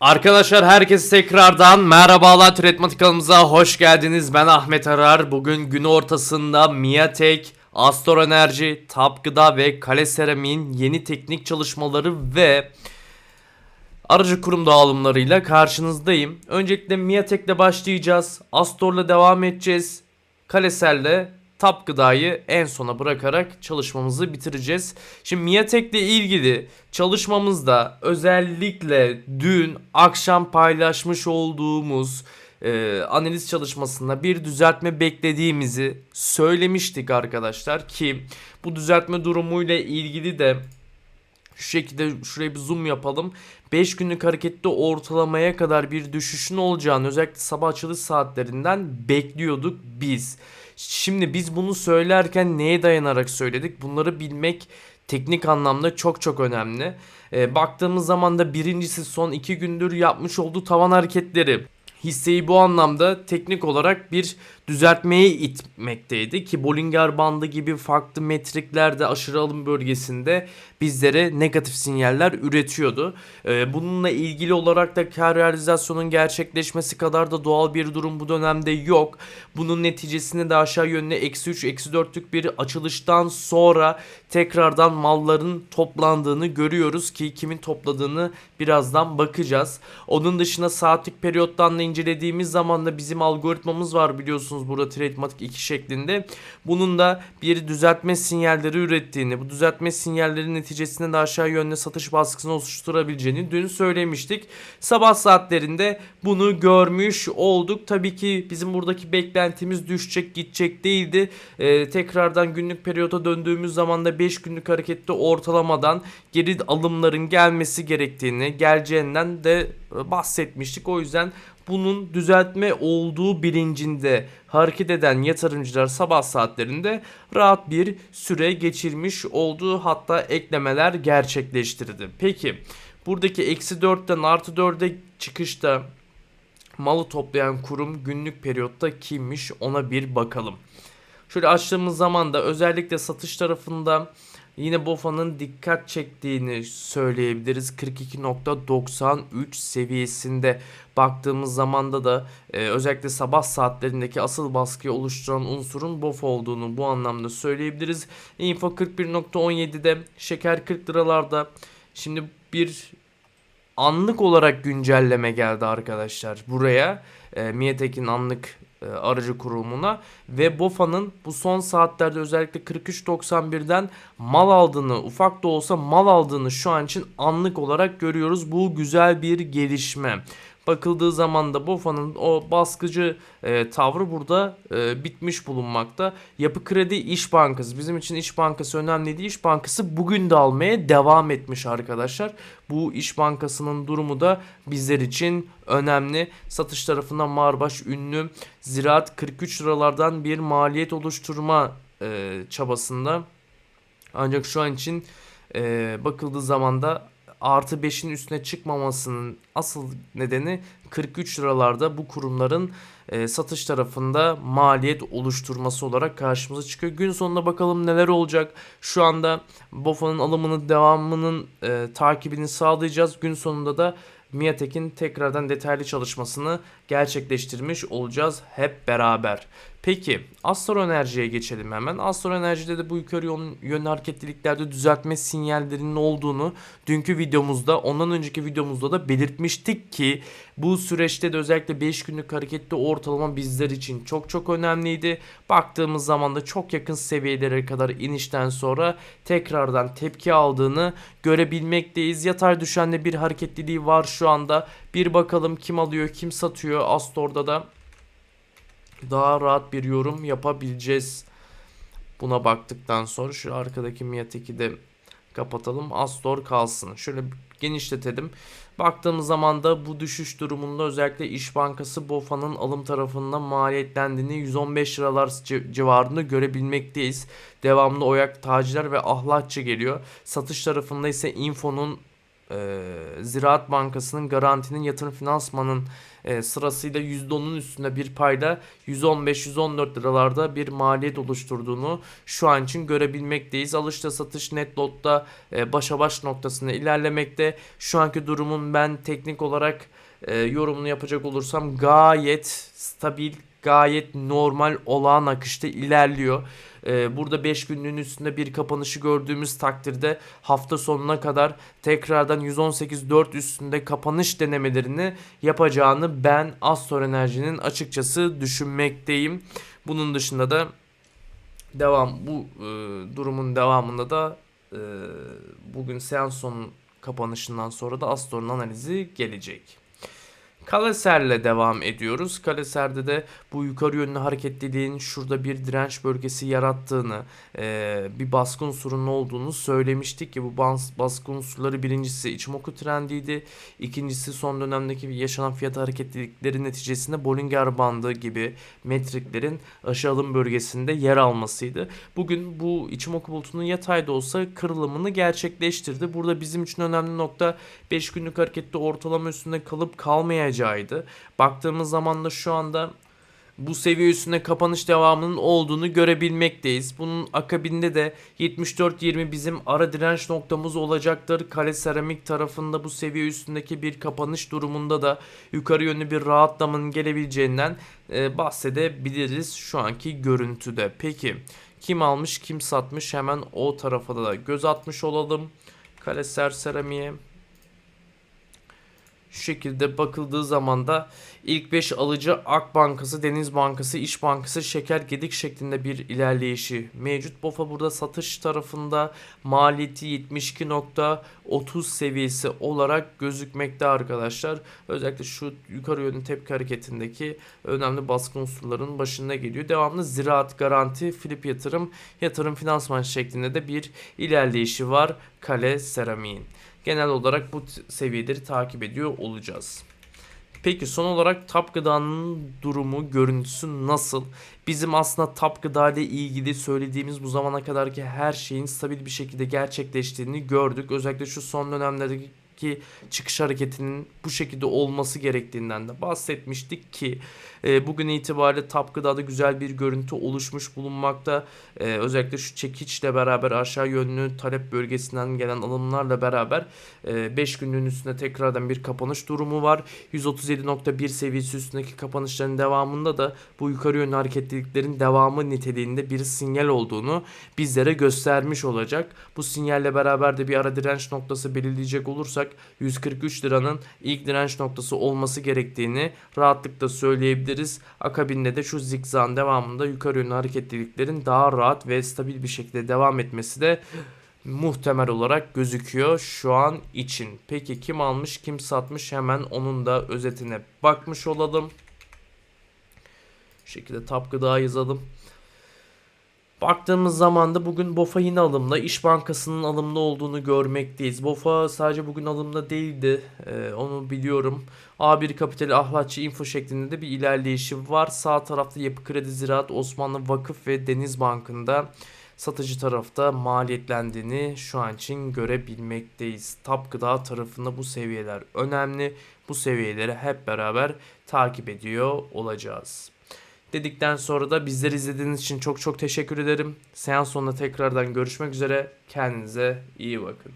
Arkadaşlar herkese tekrardan merhabalar Türetmatik hoş geldiniz. Ben Ahmet Arar. Bugün gün ortasında Miatek, Astor Enerji, Tap Gıda ve Kale Seramik'in yeni teknik çalışmaları ve aracı kurum dağılımlarıyla karşınızdayım. Öncelikle Miatek'le başlayacağız. Astor'la devam edeceğiz. Kaleser'le Tap Gıda'yı en sona bırakarak çalışmamızı bitireceğiz. Şimdi Miatek'le ilgili çalışmamızda özellikle dün akşam paylaşmış olduğumuz e, analiz çalışmasında bir düzeltme beklediğimizi söylemiştik arkadaşlar ki bu düzeltme durumuyla ilgili de şu şekilde şuraya bir zoom yapalım. 5 günlük harekette ortalamaya kadar bir düşüşün olacağını özellikle sabah açılış saatlerinden bekliyorduk biz. Şimdi biz bunu söylerken neye dayanarak söyledik? Bunları bilmek teknik anlamda çok çok önemli. Ee, baktığımız zaman da birincisi son 2 gündür yapmış olduğu tavan hareketleri hisseyi bu anlamda teknik olarak bir düzeltmeye itmekteydi ki Bollinger bandı gibi farklı metriklerde aşırı alım bölgesinde bizlere negatif sinyaller üretiyordu. Ee, bununla ilgili olarak da kar realizasyonun gerçekleşmesi kadar da doğal bir durum bu dönemde yok. Bunun neticesinde de aşağı yönlü eksi 3 eksi 4'lük bir açılıştan sonra tekrardan malların toplandığını görüyoruz ki kimin topladığını birazdan bakacağız. Onun dışında saatlik periyottan da incelediğimiz zaman da bizim algoritmamız var biliyorsunuz burada Tradematic 2 şeklinde. Bunun da bir düzeltme sinyalleri ürettiğini, bu düzeltme sinyalleri neticesinde de aşağı yönlü satış baskısını oluşturabileceğini dün söylemiştik. Sabah saatlerinde bunu görmüş olduk. Tabii ki bizim buradaki beklentimiz düşecek gidecek değildi. Ee, tekrardan günlük periyoda döndüğümüz zaman da 5 günlük harekette ortalamadan geri alımların gelmesi gerektiğini, geleceğinden de bahsetmiştik. O yüzden bunun düzeltme olduğu bilincinde hareket eden yatırımcılar sabah saatlerinde rahat bir süre geçirmiş oldu. Hatta eklemeler gerçekleştirdi. Peki buradaki eksi 4'ten artı 4'e çıkışta malı toplayan kurum günlük periyotta kimmiş ona bir bakalım. Şöyle açtığımız zaman da özellikle satış tarafında yine BOFA'nın dikkat çektiğini söyleyebiliriz. 42.93 seviyesinde baktığımız zamanda da e, özellikle sabah saatlerindeki asıl baskıyı oluşturan unsurun BOFA olduğunu bu anlamda söyleyebiliriz. Info 41.17'de şeker 40 liralarda. Şimdi bir anlık olarak güncelleme geldi arkadaşlar buraya. E, Miatek'in anlık e, aracı kurumuna ve BOFA'nın bu son saatlerde özellikle 43.91'den mal aldığını ufak da olsa mal aldığını şu an için anlık olarak görüyoruz. Bu güzel bir gelişme. Bakıldığı zaman da BOFA'nın o baskıcı e, tavrı burada e, bitmiş bulunmakta. Yapı Kredi İş Bankası bizim için İş Bankası önemliydi. İş Bankası bugün de almaya devam etmiş arkadaşlar. Bu İş Bankası'nın durumu da bizler için önemli. Satış tarafından Marbaş ünlü Ziraat 43 liralardan bir maliyet oluşturma e, çabasında. Ancak şu an için e, bakıldığı zaman da artı 5'in üstüne çıkmamasının asıl nedeni 43 liralarda bu kurumların e, satış tarafında maliyet oluşturması olarak karşımıza çıkıyor. Gün sonunda bakalım neler olacak. Şu anda BOFA'nın alımının devamının e, takibini sağlayacağız. Gün sonunda da Miatek'in tekrardan detaylı çalışmasını gerçekleştirmiş olacağız hep beraber. Peki Astro Enerji'ye geçelim hemen. Astro Enerji'de de bu yukarı yön, yönlü hareketliliklerde düzeltme sinyallerinin olduğunu dünkü videomuzda ondan önceki videomuzda da belirtmiştik ki bu süreçte de özellikle 5 günlük hareketli ortalama bizler için çok çok önemliydi. Baktığımız zaman da çok yakın seviyelere kadar inişten sonra tekrardan tepki aldığını görebilmekteyiz. Yatay düşenli bir hareketliliği var şu anda. Bir bakalım kim alıyor kim satıyor Astor'da da daha rahat bir yorum yapabileceğiz. Buna baktıktan sonra şu arkadaki Miatek'i de kapatalım. Astor kalsın. Şöyle genişletelim. Baktığımız zaman da bu düşüş durumunda özellikle İş Bankası BOFA'nın alım tarafından maliyetlendiğini 115 liralar civarında görebilmekteyiz. Devamlı Oyak Taciler ve Ahlatçı geliyor. Satış tarafında ise Info'nun e, Ziraat Bankası'nın garantinin yatırım finansmanın e, sırasıyla %10'un üstünde bir payla 115-114 liralarda bir maliyet oluşturduğunu şu an için görebilmekteyiz. Alışta satış net lotta e, başa baş noktasında ilerlemekte. Şu anki durumun ben teknik olarak e, yorumunu yapacak olursam gayet stabil, gayet normal olağan akışta ilerliyor. E, burada 5 günlüğün üstünde bir kapanışı gördüğümüz takdirde hafta sonuna kadar tekrardan 118.4 üstünde kapanış denemelerini yapacağını ben Astor Enerji'nin açıkçası düşünmekteyim. Bunun dışında da devam bu e, durumun devamında da e, bugün seans sonu kapanışından sonra da Astor'un analizi gelecek. Kaleser'le devam ediyoruz. Kaleser'de de bu yukarı yönlü hareketliliğin şurada bir direnç bölgesi yarattığını, e, bir baskı unsurunun olduğunu söylemiştik ki bu bas, baskı unsurları birincisi Ichimoku trendiydi. İkincisi son dönemdeki yaşanan fiyat hareketlilikleri neticesinde Bollinger bandı gibi metriklerin aşağı bölgesinde yer almasıydı. Bugün bu Ichimoku bulutunun yatayda olsa kırılımını gerçekleştirdi. Burada bizim için önemli nokta 5 günlük harekette ortalama üstünde kalıp kalmayacağıydı. Baktığımız zaman da şu anda bu seviye üstünde kapanış devamının olduğunu görebilmekteyiz. Bunun akabinde de 74.20 bizim ara direnç noktamız olacaktır. Kale seramik tarafında bu seviye üstündeki bir kapanış durumunda da yukarı yönlü bir rahatlamanın gelebileceğinden e, bahsedebiliriz şu anki görüntüde. Peki kim almış kim satmış hemen o tarafa da göz atmış olalım. Kaleser seramiğe şu şekilde bakıldığı zaman da ilk 5 alıcı Ak Bankası, Deniz Bankası, İş Bankası, Şeker Gedik şeklinde bir ilerleyişi mevcut. BOFA burada satış tarafında maliyeti 72.30 seviyesi olarak gözükmekte arkadaşlar. Özellikle şu yukarı yönlü tepki hareketindeki önemli baskı unsurlarının başında geliyor. Devamlı ziraat, garanti, flip yatırım, yatırım finansman şeklinde de bir ilerleyişi var Kale Seramiğin genel olarak bu seviyeleri takip ediyor olacağız. Peki son olarak Tap Gıda'nın durumu, görüntüsü nasıl? Bizim aslında Tap Gıda ile ilgili söylediğimiz bu zamana kadarki her şeyin stabil bir şekilde gerçekleştiğini gördük. Özellikle şu son dönemlerdeki çıkış hareketinin bu şekilde olması gerektiğinden de bahsetmiştik ki e, bugün itibariyle Tap Gıda'da güzel bir görüntü oluşmuş bulunmakta. E, özellikle şu çekiçle beraber aşağı yönlü talep bölgesinden gelen alımlarla beraber 5 e, günlüğün üstünde tekrardan bir kapanış durumu var. 137.1 seviyesi üstündeki kapanışların devamında da bu yukarı yönlü hareketliliklerin devamı niteliğinde bir sinyal olduğunu bizlere göstermiş olacak. Bu sinyalle beraber de bir ara direnç noktası belirleyecek olursak 143 liranın ilk direnç noktası olması gerektiğini rahatlıkla söyleyebiliriz. Akabinde de şu zigzagın devamında yukarı yönlü hareketliliklerin daha rahat ve stabil bir şekilde devam etmesi de muhtemel olarak gözüküyor şu an için. Peki kim almış kim satmış hemen onun da özetine bakmış olalım. Şu şekilde tap gıda yazalım. Baktığımız zaman da bugün BOFA yine alımda. İş Bankası'nın alımda olduğunu görmekteyiz. BOFA sadece bugün alımda değildi. Ee, onu biliyorum. A1 Kapital Ahlatçı Info şeklinde de bir ilerleyişi var. Sağ tarafta Yapı Kredi Ziraat, Osmanlı Vakıf ve Deniz Bankı'nda satıcı tarafta maliyetlendiğini şu an için görebilmekteyiz. Tap Gıda tarafında bu seviyeler önemli. Bu seviyeleri hep beraber takip ediyor olacağız dedikten sonra da bizleri izlediğiniz için çok çok teşekkür ederim. Seans sonunda tekrardan görüşmek üzere. Kendinize iyi bakın.